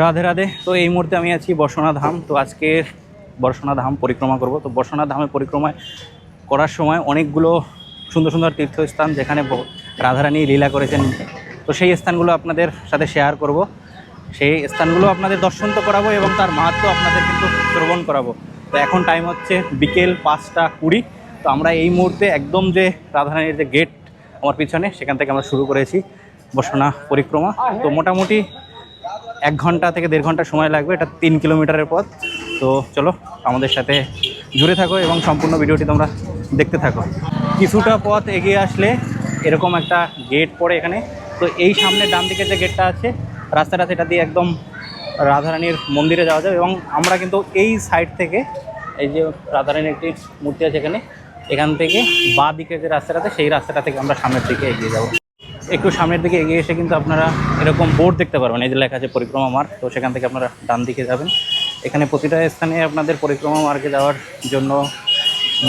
রাধে রাধে। তো এই মুহূর্তে আমি আছি বর্ষনা ধাম। তো আজকে বর্ষনা ধাম পরিক্রমা করব। তো বর্ষনা ধামে পরিক্রমায় করার সময় অনেকগুলো সুন্দর সুন্দর তীর্থস্থান যেখানে রাধারানী লীলা করেছেন। তো সেই স্থানগুলো আপনাদের সাথে শেয়ার করব। সেই স্থানগুলো আপনাদের দর্শন তো করাবো এবং তার মাহাত্ম আপনাদের কিন্তু শ্রবণ করাবো। তো এখন টাইম হচ্ছে বিকেল পাঁচটা কুড়ি। তো আমরা এই মুহূর্তে একদম যে রাধারানীর যে গেট আমার পিছনে, সেখান থেকে আমরা শুরু করেছি বর্ষনা পরিক্রমা। তো মোটামুটি এক ঘণ্টা থেকে দেড় ঘণ্টা সময় লাগবে, এটা তিন কিলোমিটারের পথ। তো চলো, আমাদের সাথে জুড়ে থাকো এবং সম্পূর্ণ ভিডিওটি তোমরা দেখতে থাকো। কিছুটা পথ এগিয়ে আসলে এরকম একটা গেট পড়ে এখানে। তো এই সামনে ডান দিকে যে গেটটা আছে, রাস্তাটা সেটা দিয়ে একদম রাধারানীর মন্দিরে যাওয়া যাবে এবং আমরা কিন্তু এই সাইড থেকে, এই যে রাধারানীর একটি মূর্তি আছে এখানে, এখান থেকে বাঁ দিকে যে রাস্তাটাতে সেই রাস্তাটা থেকে আমরা সামনের দিকে এগিয়ে যাব। একটু সামনের দিকে এগিয়ে এসে কিন্তু আপনারা এরকম বোর্ড দেখতে পারবেন। এই যে লেখা আছে পরিক্রমা মার্গ, তো সেখান থেকে আপনারা ডান দিকে যাবেন। এখানে প্রতিটা স্থানে আপনাদের পরিক্রমা মার্গে যাওয়ার জন্য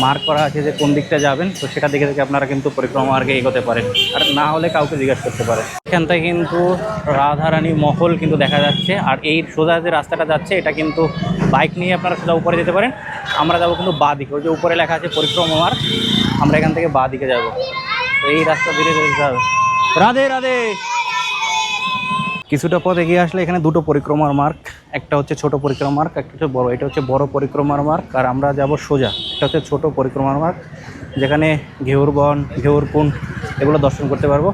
মার্ক করা আছে যে কোন দিকটা যাবেন, তো সেটা দিকে থেকে আপনারা কিন্তু পরিক্রমা মার্গে এগোতে পারেন। আর না হলে কাউকে জিজ্ঞাসা করতে পারে এখান থেকে কিন্তু রাধারানী মহল কিন্তু দেখা যাচ্ছে, আর এই সোজা যে রাস্তাটা যাচ্ছে, এটা কিন্তু বাইক নিয়ে আপনারা সোজা উপরে যেতে পারেন। আমরা যাব কিন্তু বাঁ দিকে, ওই যে উপরে লেখা আছে পরিক্রমা মার্গ, আমরা এখান থেকে বাঁ দিকে যাব। এই রাস্তা ধীরে ধীরে যেতে হবে রাধে রাধে। কিছুটা পথ এগিয়ে আসলে এখানে দুটো পরিক্রমার মার্ক। একটা হচ্ছে ছোট পরিক্রমা মার্ক, একটা হচ্ছে বড়। এটা হচ্ছে বড় পরিক্রমার মার্ক আর আমরা যাব সোজা। এটা হচ্ছে ছোট পরিক্রমার মার্ক, যেখানে ঘেউর বন ঘেউর কুন এগুলো দর্শন করতে পারব।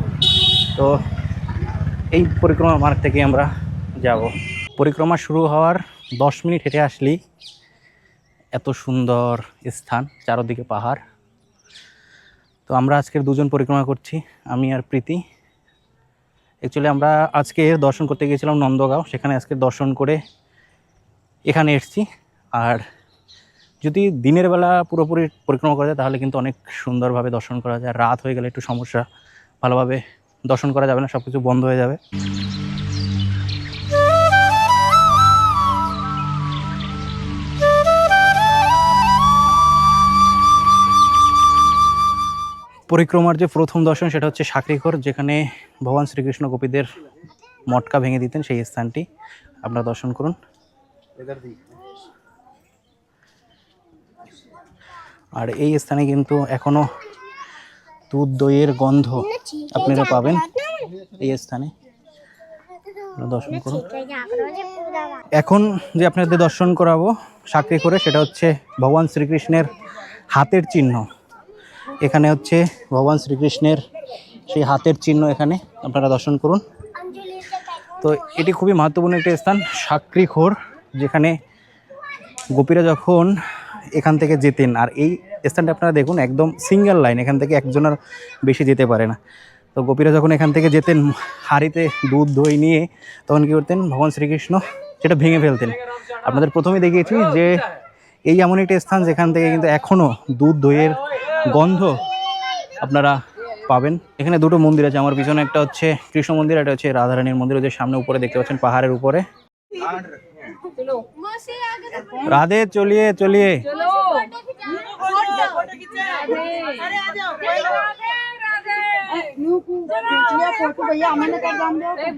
তো এই পরিক্রমা মার্গ থেকে আমরা যাব। পরিক্রমা শুরু হওয়ার দশ মিনিট হেঁটে আসলেই এত সুন্দর স্থান, চারদিকে পাহাড়। তো আমরা আজকের দুজন পরিক্রমা করছি, আমি আর প্রীতি। অ্যাকচুয়ালি আমরা আজকে দর্শন করতে গিয়েছিলাম নন্দগাঁও। সেখানে আজকে দর্শন করে এখানে এসেছি। আর যদি দিনের বেলা পুরোপুরি পরিক্রমা করা যায়, তাহলে কিন্তু অনেক সুন্দরভাবে দর্শন করা যায়। রাত হয়ে গেলে একটু সমস্যা, ভালোভাবে দর্শন করা যাবে না সব কিছু বন্ধ হয়ে যাবে। পরিক্রমার যে প্রথম দর্শন সেটা হচ্ছে সাকরিখর যেখানে ভগবান শ্রীকৃষ্ণ গোপীদের মটকা ভেঙে দিতেন সেই স্থানটি। আপনারা দর্শন করুন। আর এই স্থানে কিন্তু এখনও দুধ, দইয়ের গন্ধ আপনারা পাবেন এই স্থানে। দর্শন করুন। এখন যে আপনাদের দর্শন করাবো সাকরি করে সেটা হচ্ছে ভগবান শ্রীকৃষ্ণের হাতের চিহ্ন। এখানে হচ্ছে ভগবান শ্রীকৃষ্ণের সেই হাতের চিহ্ন এখানে আপনারা দর্শন করুন। তো এটি খুবই মাহাত্মপূর্ণ একটি স্থান সাকরিখোর যেখানে গোপীরা যখন এখান থেকে যেতেন, আর এই স্থানটা আপনারা দেখুন, একদম সিঙ্গেল লাইন, এখান থেকে একজনের বেশি যেতে পারে না। তো গোপীরা যখন এখান থেকে যেতেন, হাড়িতে দুধ, দই নিয়ে, তখন কী করতেন? ভগবান শ্রীকৃষ্ণ সেটা ভেঙে ফেলতেন। আপনাদের প্রথমে দেখিয়েছি যে এই এমন একটি স্থান, যেখান থেকে কিন্তু এখনও দুধ, দইয়ের গন্ধ আপনারা পাবেন। এখানে দুটো মন্দির আছে। আমার পিছনে একটা হচ্ছে কৃষ্ণ মন্দির, একটা হচ্ছে রাধারানীর মন্দির। যে সামনে উপরে দেখতে পাচ্ছেন, পাহাড়ের উপরে। রাধে, চলিয়ে চলিয়ে।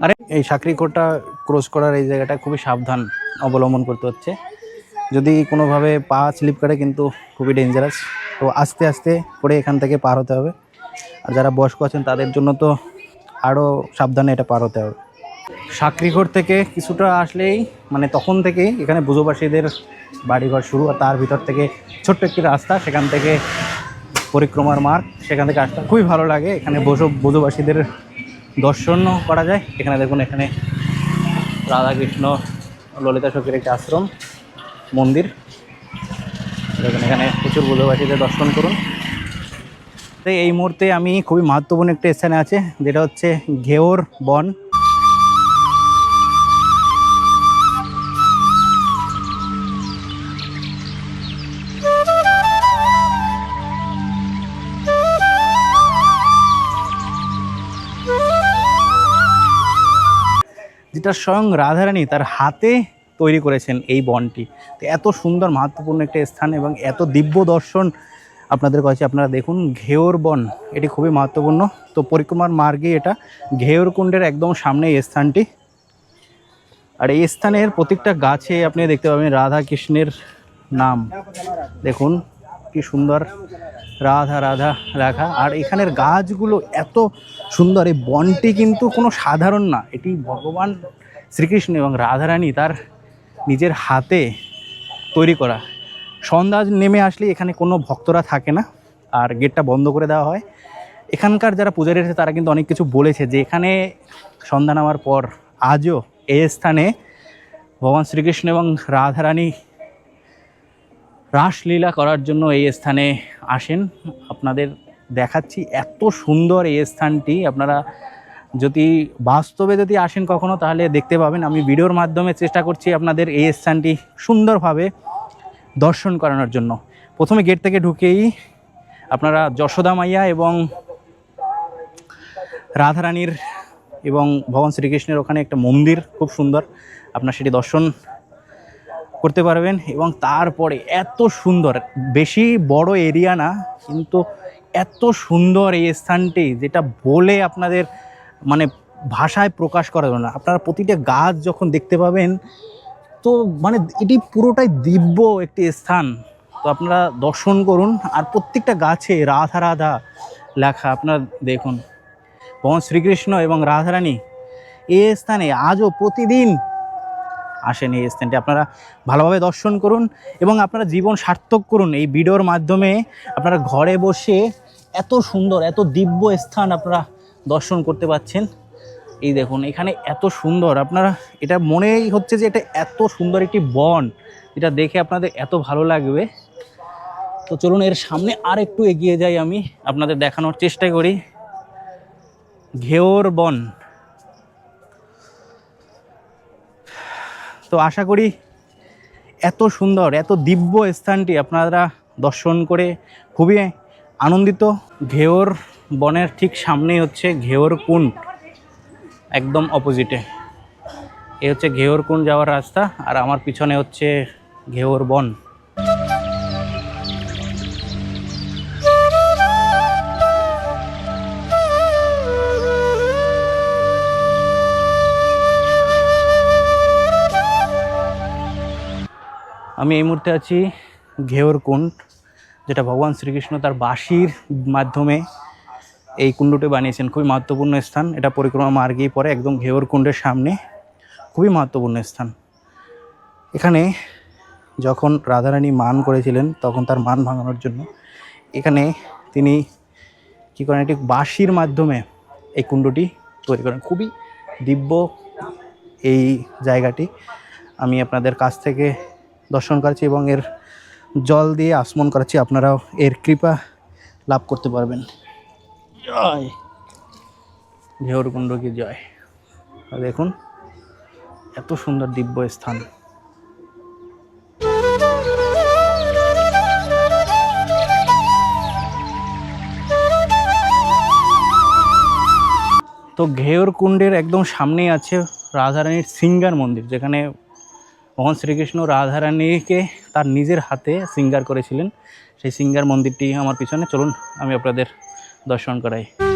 আরে, এই সাকরিকোটা ক্রস করার এই জায়গাটা খুবই সাবধান অবলম্বন করতে হচ্ছে। যদি কোনোভাবে পা স্লিপ করে, কিন্তু খুবই ডেঞ্জারাস তো আস্তে আস্তে করে এখান থেকে পার হতে হবে। আর যারা বয়স্ক আছেন, তাদের জন্য তো আরও সাবধানে এটা পার হতে হবে। সাকরিঘর থেকে কিছুটা আসলেই মানে তখন থেকেই এখানে বুজোবাসীদের বাড়িঘর শুরু, আর তার ভিতর থেকে ছোট্ট একটি রাস্তা, সেখান থেকে পরিক্রমার মার্গ, সেখান থেকে আসতে খুবই ভালো লাগে। এখানে বসো বুজোবাসীদের দর্শনও করা যায়। এখানে দেখুন, এখানে রাধাকৃষ্ণ, ললিতা সখীর একটি আশ্রম, মন্দির। দেখুন, এখানে প্রচুর বুধবাসীদের দর্শন করুন। তো এই মুহূর্তে আমি খুবই মাহাত্মপূর্ণ একটা স্থানে আছে, যেটা হচ্ছে ঘেওর বন। যেটা স্বয়ং রাধারানী তার হাতে তৈরি করেছেন এই বনটি। তো এত সুন্দর মাহাত্মপূর্ণ একটা স্থান এবং এত দিব্য দর্শন আপনাদের কাছে আপনারা দেখুন ঘেওর বন, এটি খুবই মাহাত্মপূর্ণ তো পরিক্রমার মার্গে এটা ঘেওর কুণ্ডের একদম সামনে এই স্থানটি। আর এই স্থানের প্রত্যেকটা গাছে আপনি দেখতে পাবেন রাধা কৃষ্ণের নাম। দেখুন, কি সুন্দর রাধা রাধা রাখা আর এখানের গাছগুলো এত সুন্দর, এই বনটি কিন্তু কোনো সাধারণ না। এটি ভগবান শ্রীকৃষ্ণ এবং রাধারানী তার নিজের হাতে তৈরি করা। সন্ধ্যা নেমে আসলে এখানে কোনো ভক্তরা থাকে না আর গেটটা বন্ধ করে দেওয়া হয়। এখানকার যারা পূজারী আছে তারা কিন্তু অনেক কিছু বলেছে যে এখানে সন্ধ্যা নামার পর আজও এই স্থানে ভগবান শ্রীকৃষ্ণ এবং রাধারানী রাসলীলা করার জন্য এই স্থানে আসেন। আপনাদের দেখাচ্ছি এত সুন্দর এই স্থানটি। আপনারা যদি বাস্তবে যদি আসেন কখনো, তাহলে দেখতে পাবেন। আমি ভিডিওর মাধ্যমে চেষ্টা করছি আপনাদের এই স্থানটি সুন্দরভাবে দর্শন করানোর জন্য। প্রথমে গেট থেকে ঢুকেই আপনারা যশোদা মাইয়া এবং রাধারানীর এবং ভগবান শ্রীকৃষ্ণের ওখানে একটা মন্দির, খুব সুন্দর। আপনার সেটি দর্শন করতে পারবেন এবং তারপরে এত সুন্দর, বেশি বড় এরিয়া না, কিন্তু এত সুন্দর এই স্থানটি, যেটা বলে আপনাদের মানে ভাষায় প্রকাশ করা যাবে না আপনারা প্রতিটা গাছ যখন দেখতে পাবেন, তো মানে এটি পুরোটাই দিব্য একটি স্থান। তো আপনারা দর্শন করুন। আর প্রত্যেকটা গাছে রাধা রাধা লেখা। আপনারা দেখুন, ভগবান শ্রীকৃষ্ণ এবং রাধারানী এই স্থানে আজও প্রতিদিন আসেন এই স্থানটি। আপনারা ভালোভাবে দর্শন করুন এবং আপনারা জীবন সার্থক করুন। এই ভিডিওর মাধ্যমে আপনারা ঘরে বসে এত সুন্দর, এত দিব্য স্থান আপনারা দর্শন করতে পাচ্ছেন। এই দেখুন, এখানে এত সুন্দর। আপনারা, এটা মনেই হচ্ছে যে এটা এত সুন্দর একটি বন। এটা দেখে আপনাদের এত ভালো লাগবে। তো চলুন, এর সামনে আর একটু এগিয়ে যাই আমি। আপনাদের দেখানোর চেষ্টা করি। ঘেওর বন। তো আশা করি এত সুন্দর, এত দিব্য স্থানটি আপনারা দর্শন করে খুবই আনন্দিত। ঘেওর বনের ঠিক সামনেই হচ্ছে ঘেওর কুণ্ড, একদম অপোজিটে এ হচ্ছে ঘেওর কুণ্ড যাওয়ার রাস্তা, আর আমার পিছনে হচ্ছে ঘেওর বন। আমি এই মুহূর্তে আছি ঘেওর কুণ্ড, যেটা ভগবান শ্রীকৃষ্ণ তার বাঁশির মাধ্যমে এই কুণ্ডটি বানিয়েছেন, খুবই মহত্বপূর্ণ স্থান। এটা পরিক্রমা মার্গেই পরে একদম ঘেওর কুণ্ডের সামনে। খুবই মহত্বপূর্ণ স্থান। এখানে যখন রাধারানী মান করেছিলেন, তখন তার মান ভাঙানোর জন্য, এখানে তিনি কী করেন, একটি বাঁশির মাধ্যমে এই কুণ্ডটি তৈরি করেন। খুবই দিব্য এই জায়গাটি। আমি আপনাদের কাছ থেকে দর্শন করাচ্ছি এবং এর জল দিয়ে আসমন করাচ্ছি। আপনারাও এর কৃপা লাভ করতে পারবেন। জয়। ঘেউরকুণ্ড কি জয়। দেখুন, এত সুন্দর দিব্য স্থান। তো ঘেওর কুণ্ডের একদম সামনেই আছে রাধারানীর সিঙ্গার মন্দির, যেখানে ভগবান শ্রীকৃষ্ণ রাধারানীকে তার নিজের হাতে সিঙ্গার করেছিলেন। সেই সিঙ্গার মন্দিরটি আমার পিছনে। চলুন, আমি আপনাদের দর্শন করাই।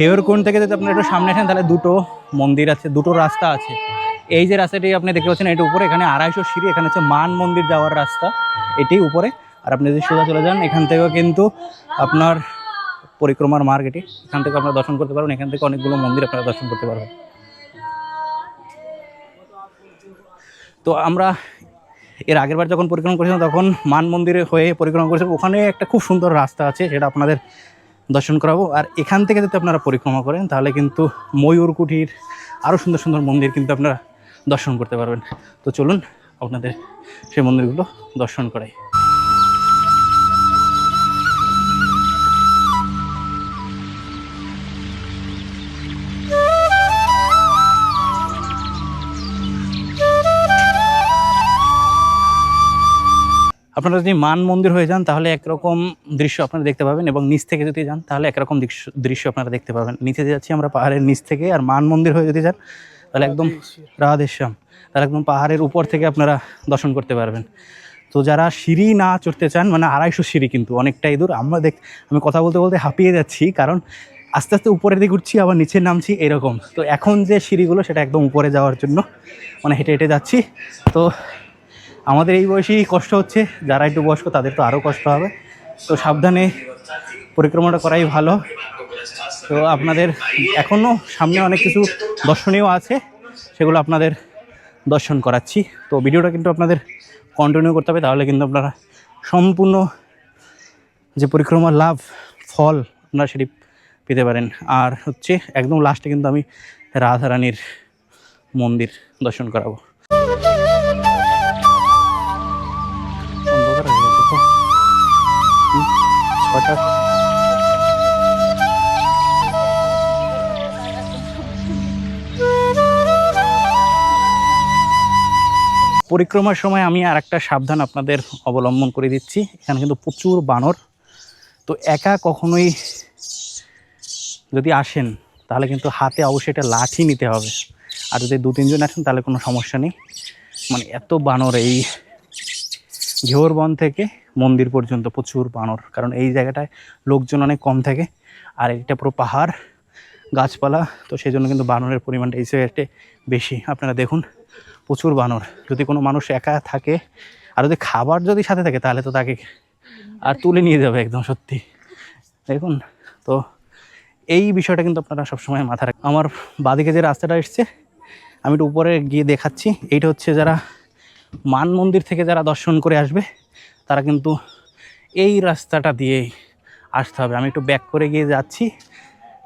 ঘেউর কোণ থেকে যদি আপনি একটু সামনে আসেন, তাহলে দুটো মন্দির আছে, দুটো রাস্তা আছে। এই যে রাস্তাটি আপনি দেখতে পাচ্ছেন এটা উপরে এখানে আড়াইশো সিঁড়ি, এখানে হচ্ছে মান মন্দির যাওয়ার রাস্তা। এটি উপরে। আর আপনি যদি সোজা চলে যান, এখান থেকেও কিন্তু আপনার পরিক্রমার মার্কেটে এখান থেকে আপনারা দর্শন করতে পারবেন, এখান থেকে অনেকগুলো মন্দির আপনারা দর্শন করতে পারবেন। তো আমরা এর আগের বার যখন পরিক্রমা করেছিলাম, তখন মান মন্দিরে হয়ে পরিক্রমা করেছিলাম, ওখানে একটা খুব সুন্দর রাস্তা আছে, সেটা আপনাদের দর্শন করাবো। আর এখান থেকে যদি আপনারা পরিক্রমা করেন, তাহলে কিন্তু ময়ূর কুঠির আরও সুন্দর সুন্দর মন্দির কিন্তু আপনারা দর্শন করতে পারবেন। তো চলুন, আপনাদের সেই মন্দিরগুলো দর্শন করাই। আপনারা যদি মান মন্দির হয়ে যান তাহলে একরকম দৃশ্য আপনারা দেখতে পাবেন এবং নিচ থেকে যদি যান তাহলে একরকম দৃশ্য- দৃশ্য আপনারা দেখতে পাবেন। নিচে যাচ্ছি আমরা পাহাড়ের নিচ থেকে আর মান মন্দির হয়ে যদি যান তাহলে একদম রাধেশ্যাম। তাহলে একদম পাহাড়ের উপর থেকে আপনারা দর্শন করতে পারবেন। তো যারা সিঁড়ি না চড়তে চান মানে আড়াইশো সিঁড়ি কিন্তু অনেকটাই দূর আমরা দেখ আমি কথা বলতে বলতে হাঁপিয়ে যাচ্ছি কারণ আস্তে আস্তে উপরের দিকে উঠছি আবার নিচে নামছি এরকম। তো এখন যে সিঁড়িগুলো সেটা একদম উপরে যাওয়ার জন্য মানে হেঁটে হেঁটে যাচ্ছি। তো আমাদের এই বয়সেই কষ্ট হচ্ছে, যারা একটু বয়স্ক তাদের তো আরও কষ্ট হবে। তো সাবধানে পরিক্রমাটা করাই ভালো। তো আপনাদের এখনও সামনে অনেক কিছু দর্শনীয় আছে, সেগুলো আপনাদের দর্শন করাচ্ছি। তো ভিডিওটা কিন্তু আপনাদের কন্টিনিউ করতে হবে, তাহলে কিন্তু আপনারা সম্পূর্ণ যে পরিক্রমার লাভ ফল আপনারা সেটি পেতে পারেন। আর হচ্ছে একদম লাস্টে কিন্তু আমি রাধারানীর মন্দির দর্শন করাবো। ছটা পরিক্রমার সময় আমি আর একটা সাবধান আপনাদের অবলম্বন করে দিচ্ছি। এখানে কিন্তু প্রচুর বানর। তো একা কখনোই যদি আসেন, তাহলে কিন্তু হাতে অবশ্যই একটা লাঠি নিতে হবে। আর যদি দু তিনজন আসেন, তাহলে কোনো সমস্যা নেই। মানে এত বানর এই ঘেওরবন থেকে মন্দির পর্যন্ত প্রচুর বানর, কারণ এই জায়গাটায় লোকজন অনেক কম থাকে, আর এটা পুরো পাহাড়, গাছপালা, তো সেই জন্য কিন্তু বানরের পরিমাণটা এই জায়গাতে বেশি। আপনারা দেখুন, প্রচুর বানর। যদি কোনো মানুষ একা থাকে, আর যদি খাবার যদি সাথে থাকে, তাহলে তো তাকে আর তুলে নিয়ে যাবে একদম সত্যি। দেখুন, তো এই বিষয়টা কিন্তু আপনারা সবসময় মাথা রাখ আমার বাদিকে যে রাস্তাটা এসছে, আমি একটু উপরে গিয়ে দেখাচ্ছি। এইটা হচ্ছে যারা মান মন্দির থেকে যারা দর্শন করে আসবে, তারা কিন্তু এই রাস্তাটা দিয়েই আসতে হবে। আমি একটু ব্যাক করে গিয়ে যাচ্ছি।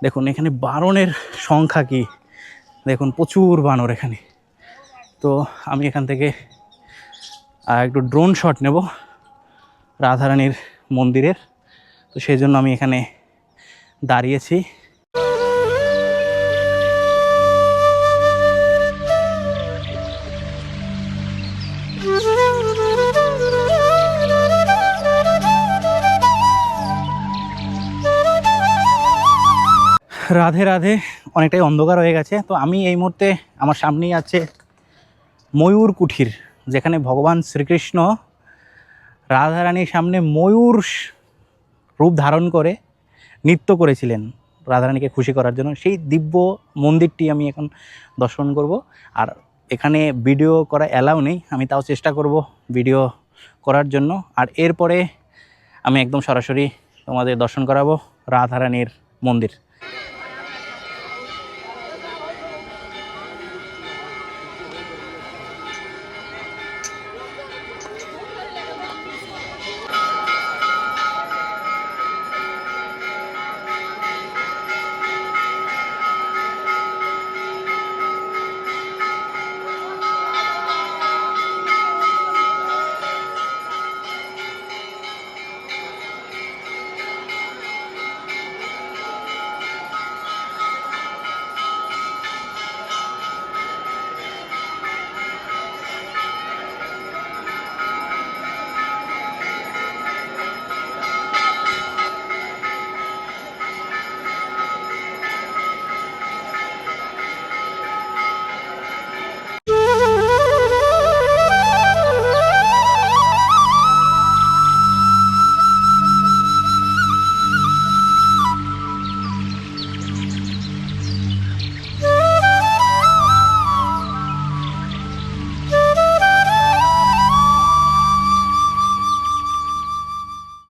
দেখুন, এখানে বানরের সংখ্যা কি? দেখুন, প্রচুর বানর এখানে। তো আমি এখান থেকে একটু ড্রোন শট নেব রাধারানীর মন্দিরের। তো সেই জন্য আমি এখানে দাঁড়িয়েছি। রাধে রাধে, অনেকটাই অন্ধকার হয়ে গেছে। তো আমি এই মুহূর্তে আমার সামনেই আছে ময়ূর কুঠির, যেখানে ভগবান শ্রীকৃষ্ণ রাধারানীর সামনে ময়ূর রূপ ধারণ করে নৃত্য করেছিলেন রাধারানীকে খুশি করার জন্য। সেই দিব্য মন্দিরটি আমি এখন দর্শন করব। আর এখানে ভিডিও করা অ্যালাউ নেই, আমি তাও চেষ্টা করব ভিডিও করার জন্য। আর এরপরে আমি একদম সরাসরি তোমাদের দর্শন করাবো রাধারানীর মন্দির।